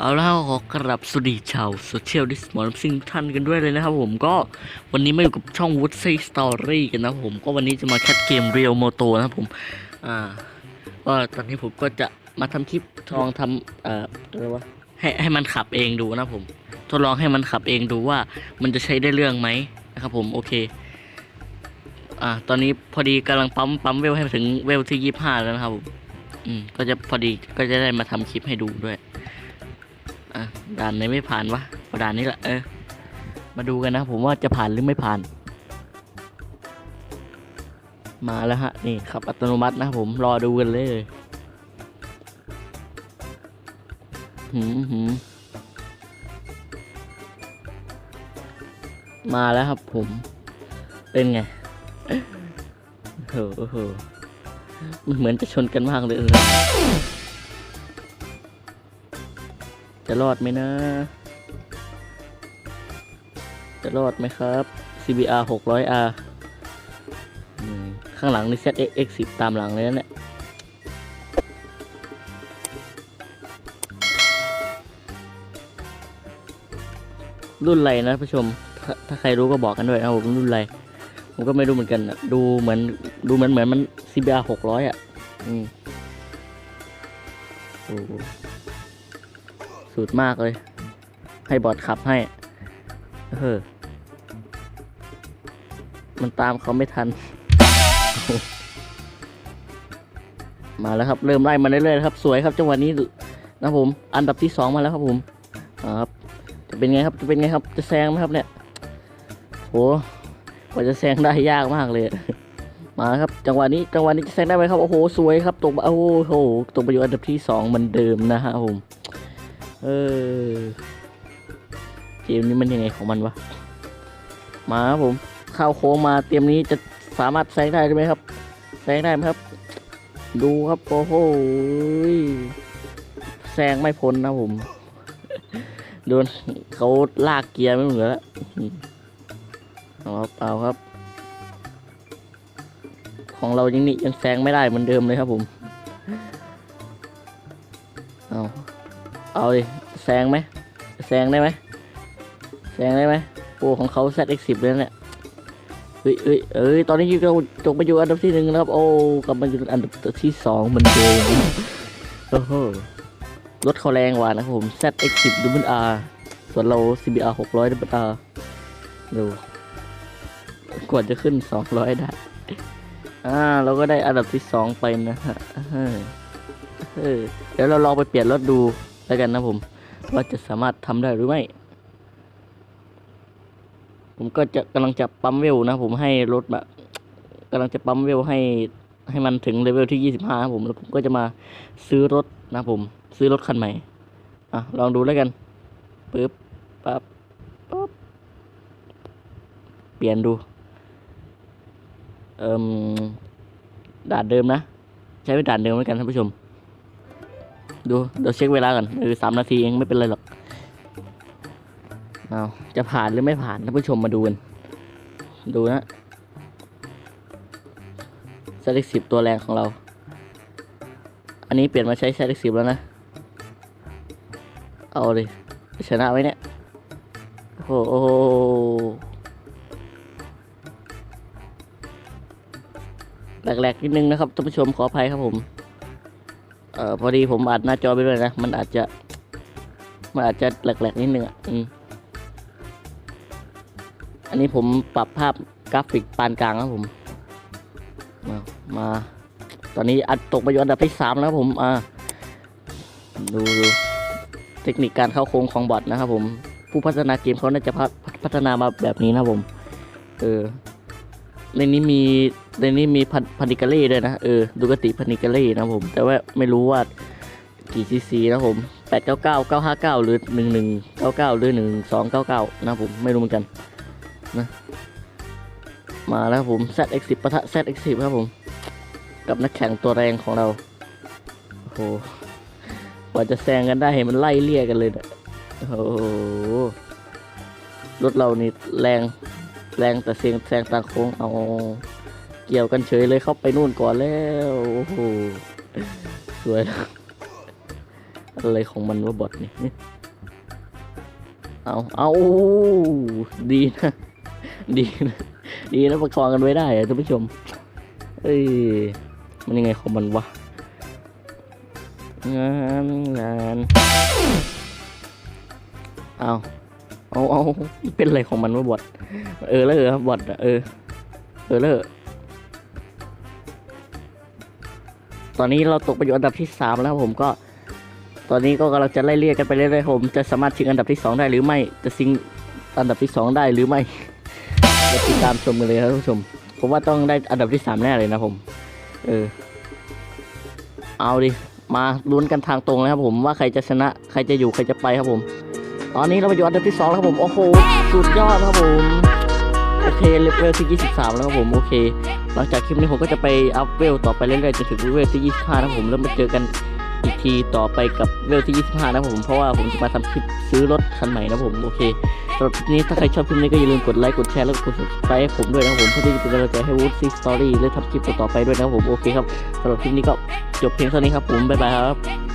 เอาล้วขอกรับสวัสดีชาวโซเชียลดิสมอลซิงท่านกันด้วยเลยนะครับผมก็วันนี้มาอยู่กับช่อง Wood Say Story กันนะครับผมก็วันนี้จะมาแคทเกม Real Moto นะครับผมอ่าก็ตอนนี้ผมก็จะมาทำคลิปทดลองทำเอ่ออะไรวะให้ให้มันขับเองดูนะครับผมทดลองให้มันขับเองดูว่ามันจะใช้ได้เรื่องไหมนะครับผมโอเคอ่าตอนนี้พอดีกำลังปั๊มปั๊มเวลให้ถึงเวลที่ยี่ห้าแล้วนะครับผมอืมก็จะพอดีก็จะได้มาทำคลิปให้ดูด้วย อะด่านไหนไม่ผ่านวะด่านนี้แหละเออ มาดูกันนะ ผมว่าจะผ่านหรือไม่ผ่าน มาแล้วฮะ นี่ขับอัตโนมัตินะผมรอดูกันเลยหืมหืมมาแล้วครับผม เป็นไงโอ้โหโอ้โหมันเหมือนจะชนกันมากเลยนะ จะรอดไหมนะ จะรอดไหมครับ CBR 600R อืมข้างหลังนี่ ZX 10 ตามหลังเลยนะเนี่ยรุ่นไรนะผู้ชมถ้าถ้าใครรู้ก็บอกกันด้วยนะผมรุ่นไรผมก็ไม่รู้เหมือนกันนะดูเหมือนดูเหมือนเหมือนมัน CBR 600 อะ อืมโอ้ สุดมากเลย ให้บอดขับให้ เออ มันตามเขาไม่ทัน มาแล้วครับ เริ่มไล่มาเรื่อยๆครับ สวยครับจังหวะนี้นะผม อันดับที่สองมาแล้วครับผมอ่าครับจะเป็นไงครับ จะเป็นไงครับ จะแซงไหมครับเนี่ยโหกว่าจะแซงได้ยากมากเลย มาครับ จังหวะนี้ จังหวะนี้จะแซงได้ไหมครับ โอ้โห สวยครับ ตก โอ้โห ตกไปอยู่อันดับที่สองเหมือนเดิมนะฮะผม เออเกมนี้มันยังไงของมันวะ มาครับผมเข้าโค้งมาเตรียมนี้จะสามารถแซงได้ไหมครับแซงได้ไหมครับ ดูครับโอ้โหแซงไม่พ้นนะผมโดนเขาลากเกียร์ไม่เหลือนแล้วเอาครับเอาครับ ของเรายังนี่ยังแซงไม่ได้เหมือนเดิมเลยครับผม เอาดิแซงไหมแซงได้ไหมแซงได้ไหมโอ้ของเขา ZX10 เลยเนี่ยเฮ้ยเอ้ยเอ้ยตอนนี้เราจบไปอยู่อันดับที่หนึ่งแล้วครับ โอ้กลับมาอยู่อันดับที่สองเหมือนเดิมโอ้โหรถเขาแรงกว่านะครับผม ZX10 Double R ส่วนเรา CBR 600 Double R ดูกว่าจะขึ้น 200 ได้ อ่า เราก็ได้อันดับที่สองไปนะฮะเออเออเดี๋ยวเราลองไปเปลี่ยนรถดู แล้วกันนะผม ว่าจะสามารถทำได้หรือไม่ ผมก็จะกำลังจะปั๊มเวลนะผมให้รถแบบกำลังจะปั๊มเวลให้ให้มันถึงเลเวลที่ยี่สิบห้าผมแล้วผมก็จะมาซื้อรถนะผม ซื้อรถคันใหม่อะลองดูแล้วกันปึ๊บปั๊บปั๊บเปลี่ยนดู เอ่มด่านเดิมนะ ใช้เป็นด่านเดิมแล้วกันท่านผู้ชม ดูเดี๋ยวเช็คเวลาก่อนเออสามนาทีเองไม่เป็นไรหรอกเอาจะผ่านหรือไม่ผ่านท่านผู้ชมมาดูกันดูนะเซตสิบตัวแรงของเรา อันนี้เปลี่ยนมาใช้เซตสิบแล้วนะ เอาเลยชนะไว้เนี่ยโอ้โหแหลกๆนิดนึงนะครับท่านผู้ชมขออภัยครับผม เออพอดีผมอัดหน้าจอไปด้วยนะ มันอาจจะ มันอาจจะแหลกๆนิดนึงอะอืมอันนี้ผมปรับภาพกราฟิกปานกลางครับผม มามา ตอนนี้อัดตกไปอยู่อันดับที่สามแล้วผมอ่าดูดูเทคนิคการเข้าโค้งของบอทนะครับผม ผู้พัฒนาเกมเขาน่าจะพัฒพัฒนามาแบบนี้นะผม เออ ในนี้มีในนี้มีพันพันิกาเล่ด้วยนะ เออดูกติพันนิกาเล่นะผม แต่ว่าไม่รู้ว่ากี่ซีซีนะผมแปดเก้าเก้าเก้าห้าเก้าหรือหนึ่งหนึ่งเก้าเก้าหรือหนึ่งสองเก้าเก้านะผมไม่รู้เหมือนกันนะมาแล้วผม ZX10 ปะทะ ZX10 ครับผม กับนักแข่งตัวแรงของเราโอ้โหกว่าจะแซงกันได้เห็นมันไล่เลี่ยกันเลยนะโอ้โหรถเรานี่แรง แรงแต่เสียงแซงตางโค้งเอาเกี่ยวกันเฉยเลยเข้าไปนู่นก่อนแล้วโอ้โหสวยอะไรของมันว่าบอทนี่เอาเอาดีนะดีนะดีนะประคองกันไว้ได้ท่านผู้ชมเอ้ยมันยังไงของมันวะงานงานเอา เอาเอาเป็นอะไรของมันวะบอทเออแล้วเออบอทอะเออ เออแล้วเหรอตอนนี้เราตกไปอยู่อันดับที่สามแล้วผมก็ ตอนนี้ก็กำลังจะไล่เรียกกันไปเรื่อยๆผมจะสามารถชิงอันดับที่สองได้หรือไม่จะชิงอันดับที่สองได้หรือไม่จะติดตามชมกันเลยครับท่านผู้ชมผมว่าต้องได้อันดับที่สามแน่เลยนะผม เออ เอาดิมาลุ้นกันทางตรงเลยครับผมว่าใครจะชนะ ใครจะอยู่ใครจะไปครับผม ตอนนี้เราไปอยู่อันดับที่สองแล้วครับผม โอ้โห สุดยอดครับผม โอเค เลเวลที่ 23 แล้วครับผม โอเค หลังจากคลิปนี้ผมก็จะไปอัพเวลต่อไปเรื่อยๆจนถึงเวลที่ 25 นะครับผมแล้วมาเจอกันอีกทีต่อไปกับเวลที่ 25 นะครับผม เพราะว่าผมจะมาทำคลิปซื้อรถคันใหม่นะครับผม โอเคสำหรับคลิปนี้ถ้าใครชอบคลิปนี้ก็อย่าลืมกดไลค์ กดแชร์แล้วก็กด subscribe ให้ผมด้วยนะครับผมเพื่อที่จะเป็นกำลังใจให้วูดซีสตอรี่และทำคลิปต่อๆไปด้วยนะครับผม โอเคครับสำหรับคลิปนี้ก็จบเพียงเท่านี้ครับผม บ๊ายบายครับ